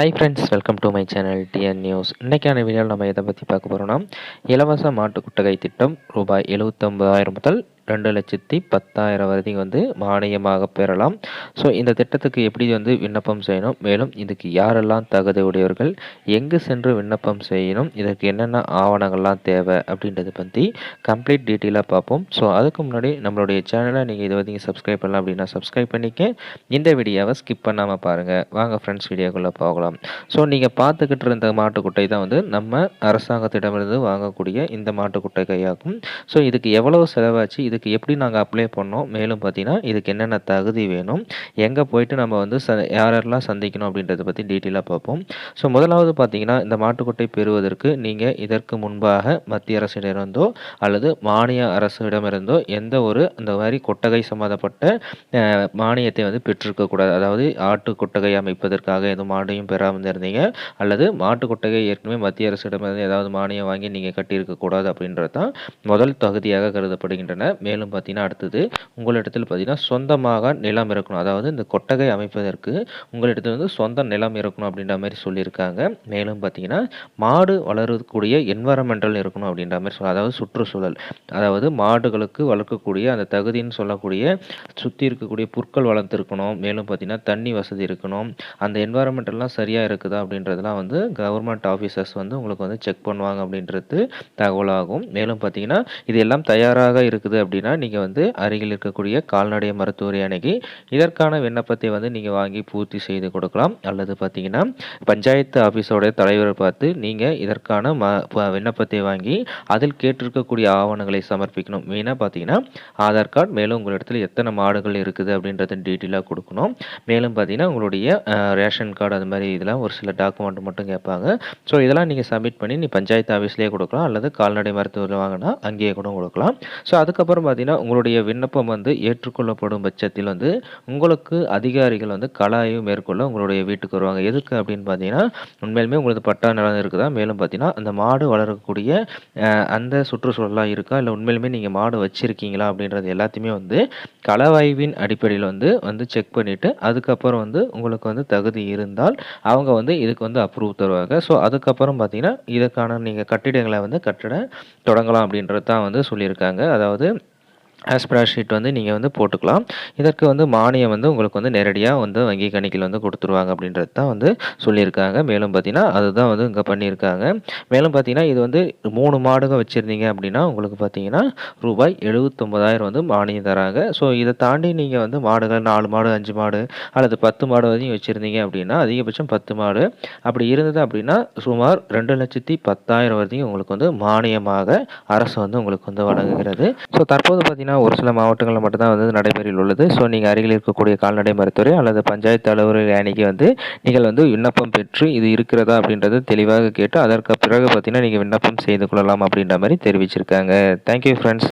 Hi friends welcome to my channel TN news இன்றைக்கான வீடியோவில் நம்ம எதை பற்றி பார்க்க போகிறோம்னா இலவச மாட்டு குட்டகை திட்டம் ரூபாய் எழுபத்தொம்பதாயிரம் முதல் ரெண்டு லட்சத்தி பத்தாயிரம் வரைக்கும் வந்து மானியமாக பெறலாம். ஸோ இந்த திட்டத்துக்கு எப்படி வந்து விண்ணப்பம் செய்யணும்? மேலும் இதுக்கு யாரெல்லாம் தகுதி உடையவர்கள்? எங்கு சென்று விண்ணப்பம் செய்யணும்? இதற்கு என்னென்ன ஆவணங்கள்லாம் தேவை? அப்படின்றத பற்றி கம்ப்ளீட் டீட்டெயிலாக பார்ப்போம். ஸோ அதுக்கு முன்னாடி நம்மளுடைய சேனலை நீங்கள் இதை வந்து சப்ஸ்கிரைப் பண்ணலாம் அப்படின்னா சப்ஸ்கிரைப் பண்ணிக்க. இந்த வீடியோவை ஸ்கிப் பண்ணாமல் பாருங்கள் வாங்க ஃப்ரெண்ட்ஸ் வீடியோக்குள்ளே போகலாம். ஸோ நீங்கள் பார்த்துக்கிட்டு இருந்த மாட்டுக்குட்டை தான் வந்து நம்ம அரசாங்கத்திடமிருந்து வாங்கக்கூடிய இந்த மாட்டுக்குட்டை கையாகும் ஸோ இதுக்கு எவ்வளோ செலவாச்சு? இது இதுக்கு எப்படி நாங்கள் அப்ளை பண்ணோம்? மேலும் பார்த்தீங்கன்னா இதுக்கு என்னென்ன தகுதி வேணும்? எங்கே போயிட்டு நம்ம வந்து ச யாரெல்லாம் சந்திக்கணும் அப்படின்றத பற்றி டீட்டெயிலாக பார்ப்போம். ஸோ முதலாவது பார்த்தீங்கன்னா இந்த மாட்டுக்கொட்டை பெறுவதற்கு நீங்கள் இதற்கு முன்பாக மத்திய அரசிடமிருந்தோ அல்லது மானிய அரசிடமிருந்தோ எந்த ஒரு இந்த மாதிரி கொட்டகை சம்மந்தப்பட்ட மானியத்தை வந்து பெற்றிருக்கக்கூடாது அதாவது ஆட்டு கொட்டகை அமைப்பதற்காக எதுவும் மானியம் பெறாமல் இருந்தீங்க அல்லது மாட்டு கொட்டகை ஏற்கனவே மத்திய அரசிடமிருந்து ஏதாவது மானியம் வாங்கி நீங்கள் கட்டியிருக்கக்கூடாது அப்படின்றது தான் முதல் தகுதியாக கருதப்படுகின்றன. மேலும் பார்த்தீங்கன்னா அடுத்தது உங்களிடத்தில் பார்த்தீங்கன்னா சொந்தமாக நிலம் இருக்கணும். அதாவது இந்த கொட்டகை அமைப்பதற்கு உங்களிடத்தில் வந்து சொந்த நிலம் இருக்கணும் அப்படின்ற மாதிரி சொல்லியிருக்காங்க. மேலும் பார்த்தீங்கன்னா மாடு வளரக்கூடிய என்வரமெண்டல் இருக்கணும் அப்படின்ற மாதிரி சொல்ல அதாவது சுற்றுச்சூழல். அதாவது மாடுகளுக்கு வளர்க்கக்கூடிய அந்த தகுதின்னு சொல்லக்கூடிய சுற்றி இருக்கக்கூடிய புற்கள் வளர்த்துருக்கணும். மேலும் பார்த்தீங்கன்னா தண்ணி வசதி இருக்கணும். அந்த என்வரன்மெண்டல்லாம் சரியாக இருக்குதா அப்படின்றதெல்லாம் வந்து கவர்மெண்ட் ஆஃபீஸர்ஸ் வந்து உங்களுக்கு வந்து செக் பண்ணுவாங்க அப்படின்றது தகவலாகும். மேலும் பார்த்தீங்கன்னா இது எல்லாம் தயாராக இருக்குது அப்படி அப்படின்னா நீங்கள் வந்து அருகில் இருக்கக்கூடிய கால்நடை மருத்துவரை அணுகி இதற்கான விண்ணப்பத்தை வந்து நீங்கள் வாங்கி பூர்த்தி செய்து கொடுக்கலாம். அல்லது பார்த்தீங்கன்னா பஞ்சாயத்து ஆஃபீஸோடைய தலைவரை பார்த்து நீங்கள் இதற்கான ம விண்ணப்பத்தை வாங்கி அதில் கேட்டிருக்கக்கூடிய ஆவணங்களை சமர்ப்பிக்கணும். மெயினாக பார்த்தீங்கன்னா ஆதார் கார்டு மேலும் உங்கள் இடத்துல எத்தனை மாடுகள் இருக்குது அப்படின்றத டீட்டெயிலாக கொடுக்கணும். மேலும் பார்த்தீங்கன்னா உங்களுடைய ரேஷன் கார்டு அது மாதிரி இதெல்லாம் ஒரு சில டாக்குமெண்ட் மட்டும் கேட்பாங்க. ஸோ இதெல்லாம் நீங்கள் சப்மிட் பண்ணி நீ பஞ்சாயத்து ஆஃபீஸ்லேயே கொடுக்கலாம். அல்லது கால்நடை மருத்துவர்கள் வாங்கினா அங்கேயே கூட கொடுக்கலாம். ஸோ அதுக்கப்புறம் பார்த்தீங்கன்னா உங்களுடைய விண்ணப்பம் வந்து ஏற்றுக்கொள்ளப்படும் பட்சத்தில் வந்து உங்களுக்கு அதிகாரிகள் வந்து கலாய்வு மேற்கொள்ள உங்களுடைய வீட்டுக்கு வருவாங்க. எதுக்கு அப்படின்னு பார்த்தீங்கன்னா உண்மையிலுமே உங்களுக்கு பட்டா நிலம் இருக்குதா? மேலும் பார்த்தீங்கன்னா அந்த மாடு வளரக்கூடிய அந்த சுற்றுச்சூழலாக இருக்கா? இல்லை உண்மையிலுமே நீங்கள் மாடு வச்சுருக்கீங்களா? அப்படின்றது எல்லாத்தையுமே வந்து களவாய்வின் அடிப்படையில் வந்து வந்து செக் பண்ணிவிட்டு அதுக்கப்புறம் வந்து உங்களுக்கு வந்து தகுதி இருந்தால் அவங்க வந்து இதுக்கு வந்து அப்ரூவ் தருவாங்க. ஸோ அதுக்கப்புறம் பார்த்தீங்கன்னா இதுக்கான நீங்கள் கட்டிடங்களை வந்து கட்டிட தொடங்கலாம் அப்படின்றது தான் வந்து சொல்லியிருக்காங்க. அதாவது ஆஸ்பிரா ஷீட் வந்து நீங்கள் வந்து போட்டுக்கலாம். இதற்கு வந்து மானியம் வந்து உங்களுக்கு வந்து நேரடியாக வந்து வங்கி கணக்கில் வந்து கொடுத்துருவாங்க அப்படின்றது தான் வந்து சொல்லியிருக்காங்க. மேலும் பார்த்தீங்கன்னா அதுதான் வந்து இங்கே பண்ணியிருக்காங்க. மேலும் பார்த்தீங்கன்னா இது வந்து மூணு மாடுகள் வச்சுருந்தீங்க அப்படின்னா உங்களுக்கு பார்த்தீங்கன்னா ரூபாய் எழுபத்தொம்பதாயிரம் வந்து மானியம் தராங்க. ஸோ இதை தாண்டி நீங்கள் வந்து மாடுகள் நாலு மாடு அஞ்சு மாடு அல்லது பத்து மாடு வரையும் வச்சுருந்தீங்க அப்படின்னா அதிகபட்சம் பத்து மாடு. அப்படி இருந்தது அப்படின்னா சுமார் ரெண்டு லட்சத்தி பத்தாயிரம் வரைக்கும் உங்களுக்கு வந்து மானியமாக அரசு வந்து உங்களுக்கு வந்து வழங்குகிறது. ஸோ தற்போது பார்த்தீங்கன்னா பார்த்தீங்கன்னா ஒரு சில மாவட்டங்களில் மட்டும்தான் வந்து நடைமுறையில் உள்ளது. ஸோ நீங்கள் அருகில் இருக்கக்கூடிய கால்நடை மருத்துவரை அல்லது பஞ்சாயத்து அலுவலர் அணிக்கு வந்து நீங்கள் வந்து விண்ணப்பம் பெற்று இது இருக்கிறதா அப்படின்றத தெளிவாக கேட்டு அதற்கு பிறகு பார்த்தீங்கன்னா நீங்கள் விண்ணப்பம் செய்து கொள்ளலாம் அப்படின்ற மாதிரி தெரிவிச்சிருக்காங்க. Thank you friends